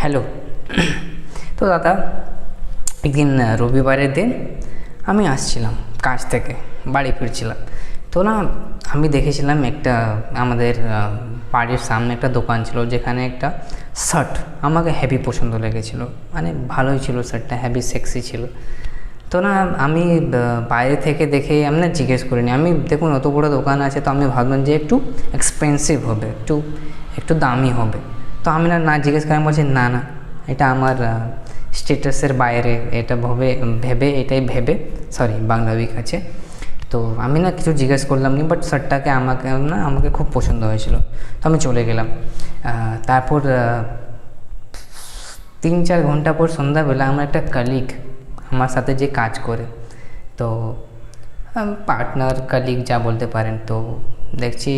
Hello. তো দাদা, একদিন রবিবারের দিন আমি আসছিলাম কাজ থেকে, বাড়ি ফিরছিলাম। তো না, আমি দেখেছিলাম একটা, আমাদের বাড়ির সামনে একটা দোকান ছিল যেখানে একটা শার্ট আমাকে হ্যাভি পছন্দ লেগেছিলো। মানে ভালোই ছিল শার্টটা হ্যাভি সেক্সি ছিল। তো না, আমি বাইরে থেকে দেখে আমি না জিজ্ঞেস করিনি। আমি, দেখুন, অত বড় দোকান আছে তো আমি ভাবলাম যে একটু এক্সপেন্সিভ হবে, একটু একটু দামি হবে। তো আমি না না জিজ্ঞেস করে বলছি, না না, এটা আমার স্টেটাসের বাইরে, এটা ভেবে ভেবে, এটাই ভেবে সরি বাংলা উইক আছে। তো আমি না কিছু জিজ্ঞেস করলাম নি বাট শার্টটাকে আমাকে, না, আমাকে খুব পছন্দ হয়েছিল। তো আমি চলে গেলাম। তারপর তিন চার ঘণ্টা পর সন্ধ্যাবেলা আমার একটা কালিগ আমার সাথে যে কাজ করে, তো পার্টনার কালিগ যা বলতে পারেন, তো দেখছি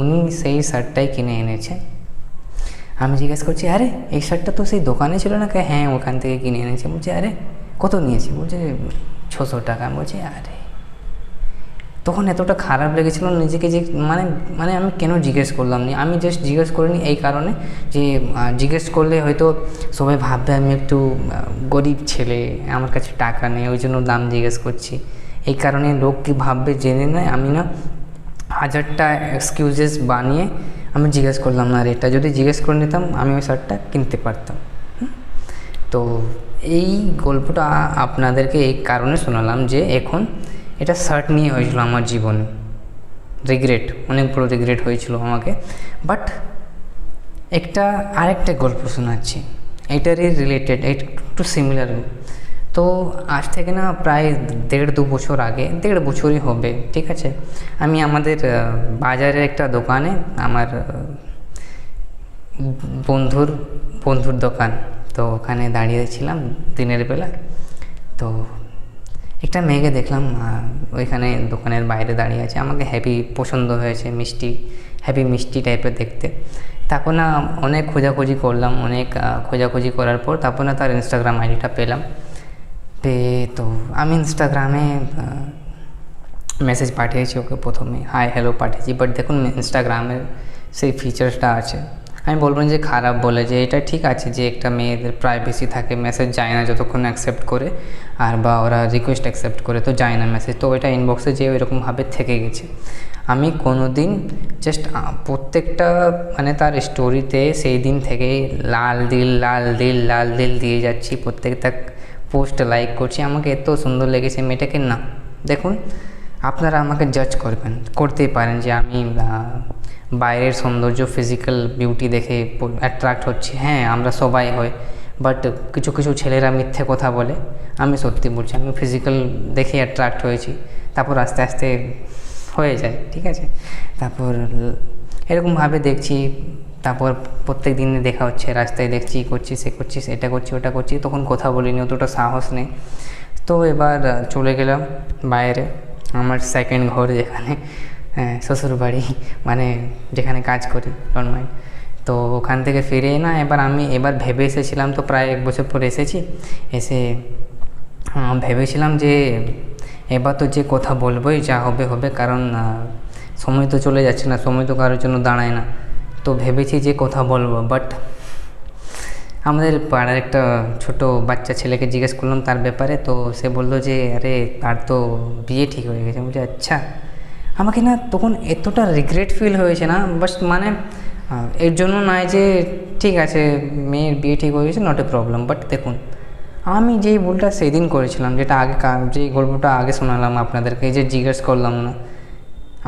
উনি সেই শার্টটাই কিনে এনেছে। আমি জিজ্ঞেস করছি, আরে, এই শার্টটা তো সেই দোকানে ছিল না? কে হ্যাঁ ওখান থেকে কিনে এনেছে। বলছে, আরে, কত নিয়েছি? বলছে, ছশো টাকা। বলছি, আরে। তখন এতটা খারাপ লেগেছিল নিজেকে যে মানে মানে আমি কেন জিজ্ঞেস করলাম নি? আমি জাস্ট জিজ্ঞেস করিনি এই কারণে যে জিজ্ঞেস করলে হয়তো সবাই ভাববে আমি একটু গরিব ছেলে, আমার কাছে টাকা নেই, ওই জন্য দাম জিজ্ঞেস করছি। এই কারণে লোক কি ভাববে জেনে নেয়, আমি না হাজারটা এক্সকিউজেস বানিয়ে আমি জিজ্ঞেস করলাম, না রেটটা যদি জিজ্ঞেস করে নিতাম, আমি ওই শার্টটা কিনতে পারতাম। তো এই গল্পটা আপনাদেরকে এই কারণে শোনালাম যে এখন এটা শার্ট নিয়ে হয়েছিল আমার জীবনে। রিগ্রেট অনেক বড় রিগ্রেট হয়েছিল আমাকে। বাট একটা আরেকটা গল্প শোনাচ্ছি। এটারই রিলেটেড একটু সিমিলার তো আজ থেকে না প্রায় দেড় দু বছর আগে, দেড় বছরই হবে, ঠিক আছে? আমি আমাদের বাজারের একটা দোকানে আমার বন্ধুর বন্ধুর দোকান, তো ওখানে দাঁড়িয়েছিলাম দিনের বেলা। তো একটা মেয়েকে দেখলাম ওইখানে দোকানের বাইরে দাঁড়িয়ে আছে, আমাকে হ্যাপি পছন্দ হয়েছে, মিষ্টি হ্যাপি মিষ্টি টাইপের দেখতে। তারপর না অনেক খোঁজাখুঁজি করলাম, অনেক খোঁজাখুঁজি করার পর তারপর না তার ইনস্টাগ্রাম আইডিটা পেলাম। পেয়ে তো আমি ইনস্টাগ্রামে মেসেজ পাঠিয়েছি ওকে প্রথমে হাই হ্যালো পাঠিয়েছি। বাট দেখুন ইনস্টাগ্রামের সেই ফিচার্সটা আছে। আমি বলব যে খারাপ বলে যে এটা ঠিক আছে যে একটা মেয়েদের প্রাইভেসি থাকে মেসেজ যায় না যতক্ষণ অ্যাকসেপ্ট করে, আর বা ওরা রিকোয়েস্ট অ্যাকসেপ্ট করে তো যায় না মেসেজ তো ওইটা ইনবক্সে যে ওইরকমভাবে থেকে গেছে। আমি কোনো দিন জাস্ট প্রত্যেকটা মানে তার স্টোরিতে সেই দিন থেকে লাল দিল লাল দিল লাল দিল দিয়ে যাচ্ছি প্রত্যেকটা পোস্ট লাইক করছি, আমাকে এত সুন্দর লেগেছে মেয়েটাকে না, দেখুন, আপনারা আমাকে জাজ করবেন, করতেই পারেন যে আমি বাইরের সৌন্দর্য ফিজিক্যাল বিউটি দেখে অ্যাট্রাক্ট হচ্ছি। হ্যাঁ আমরা সবাই হই বাট কিছু কিছু ছেলেরা মিথ্যে কথা বলে, আমি সত্যি বলছি, আমি ফিজিক্যাল দেখে অ্যাট্রাক্ট হয়েছি, তারপর আস্তে আস্তে হয়ে যায়, ঠিক আছে? তারপর এরকমভাবে দেখছি তারপর প্রত্যেক দিন দেখা হচ্ছে রাস্তায় দেখছি করছি সে করছি এটা করছি ওটা করছি তখন কথা বলিনি অতটা সাহস নেই। তো এবার চলে গেলাম বাইরে আমার সেকেন্ড ঘর যেখানে হ্যাঁ, শ্বশুরবাড়ি মানে যেখানে কাজ করি তন্ময়। তো ওখান থেকে ফিরে না এবার আমি এবার ভেবে এসেছিলাম তো প্রায় এক বছর পর এসেছি এসে ভেবেছিলাম যে এবার তো যে কথা বলবোই যা হবে হবে কারণ সময় তো চলে যাচ্ছে না, সময় তো কারোর জন্য দাঁড়ায় না। তো ভেবেছি যে কথা বলব বাট আমাদের পাড়ার একটা ছোট বাচ্চা ছেলেকে জিজ্ঞেস করলাম তার ব্যাপারে, তো সে বলল যে, আরে, তার তো বিয়ে ঠিক হয়ে গেছে। বলছে আচ্ছা। আমাকে না তখন এতটা রিগ্রেট ফিল হয়েছে না বাস মানে এর জন্য নয় যে, ঠিক আছে, মেয়ের বিয়ে ঠিক হয়ে গেছে নট এ প্রবলেম বাট দেখুন, আমি যেই ভুলটা সেদিন করেছিলাম, যেটা আগে যেই গল্পটা আগে শোনালাম আপনাদেরকে যে জিজ্ঞেস করলাম না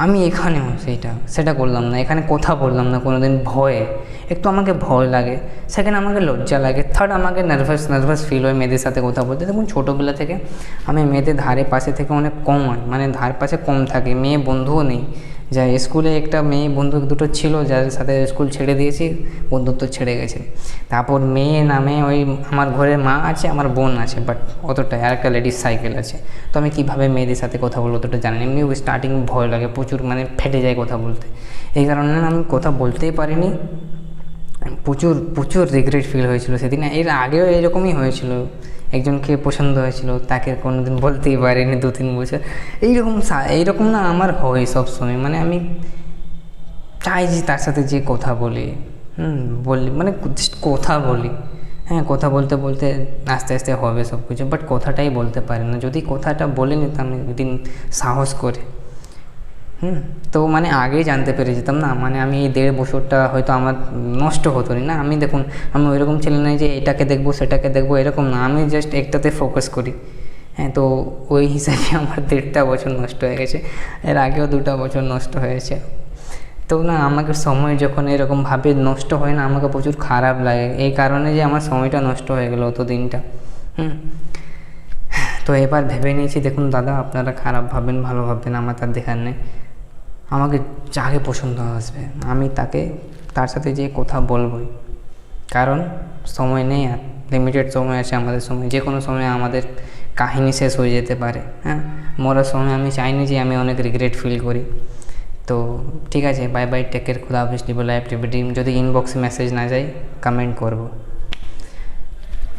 আমি এখানেও সেইটা, সেটা করলাম না, এখানে কথা বললাম না কোনো দিন ভয়ে। একটু আমাকে ভয় লাগে সেকেন্ড আমাকে লজ্জা লাগে থার্ড আমাকে নার্ভাস নার্ভাস ফিল হয় মেয়েদের সাথে কথা বলতে। দেখুন ছোটোবেলা থেকে আমি মেয়েদের ধারে পাশে থেকে অনেক কম মানে ধার পাশে কম থাকে, মেয়ে বন্ধুও নেই। যা স্কুলে একটা মেয়ে বন্ধু দুটো ছিল যাদের সাথে স্কুল ছেড়ে দিয়েছি, বন্ধুত্ব ছেড়ে গেছে। তারপর মেয়ে নামে ওই আমার ঘরে মা আছে, আমার বোন আছে বাট অতটাই আর একটা লেডিস সাইকেল আছে। তো আমি কীভাবে মেয়েদের সাথে কথা বলব অতটা জানি এমনি স্টার্টিং ভয় লাগে, প্রচুর মানে ফেটে যায় কথা বলতে। এই কারণে আমি কথা বলতেই পারিনি। প্রচুর প্রচুর রিগ্রেট ফিল হয়েছিল সেদিন, এর আগেও এরকমই হয়েছিল। একজনকে পছন্দ হয়েছিল, তাকে কোনোদিন বলতেই পারিনি দু তিন বছর। এইরকম এইরকম না আমার হয় সবসময়। মানে আমি চাই যে তার সাথে যে কথা বলি, হুম, বলি মানে কথা বলি। হ্যাঁ কথা বলতে বলতে আস্তে আস্তে হবে সব কিছু বাট কথাটাই বলতে পারি না। যদি কথাটা বলে নিতাম, একদিন সাহস করে। হুম। তো মানে আগেই জানতে পেরে যেতাম না মানে আমি এই দেড় বছরটা হয়তো আমার নষ্ট হতো না। আমি দেখুন, আমি ওইরকম ছেলে নয় যে এটাকে দেখব, সেটাকে দেখব, এরকম না। আমি জাস্ট একটাতে ফোকাস করি। হ্যাঁ তো ওই হিসাবে আমার দেড়টা বছর নষ্ট হয়ে গেছে। এর আগেও দুটা বছর নষ্ট হয়েছে। তো না, আমাকে সময় যখন এরকমভাবে নষ্ট হয় না, আমাকে প্রচুর খারাপ লাগে। এই কারণে যে আমার সময়টা নষ্ট হয়ে গেলো অত দিনটা। হুম। তো এবার ভেবে নিয়েছি, দেখুন দাদা, আপনারা খারাপ ভাববেন ভালো ভাববেন, আমার তার দেখার নেই। আমাকে যাকে পছন্দ আসবে, আমি তাকে তার সাথে যেয়ে কথা বলবই। কারণ সময় নেই আর লিমিটেড সময় আছে আমাদের সময় যে কোনো সময় আমাদের কাহিনী শেষ হয়ে যেতে পারে হ্যাঁ? মরার সময় আমি চাইনি যে আমি অনেক রিগ্রেট ফিল করি। তো ঠিক আছে বাই বাই টেক টেকের খুদা হাফিজ লিবো লাইভ টিভি যদি ইনবক্সে মেসেজ না যায় কমেন্ট করব।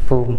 বুম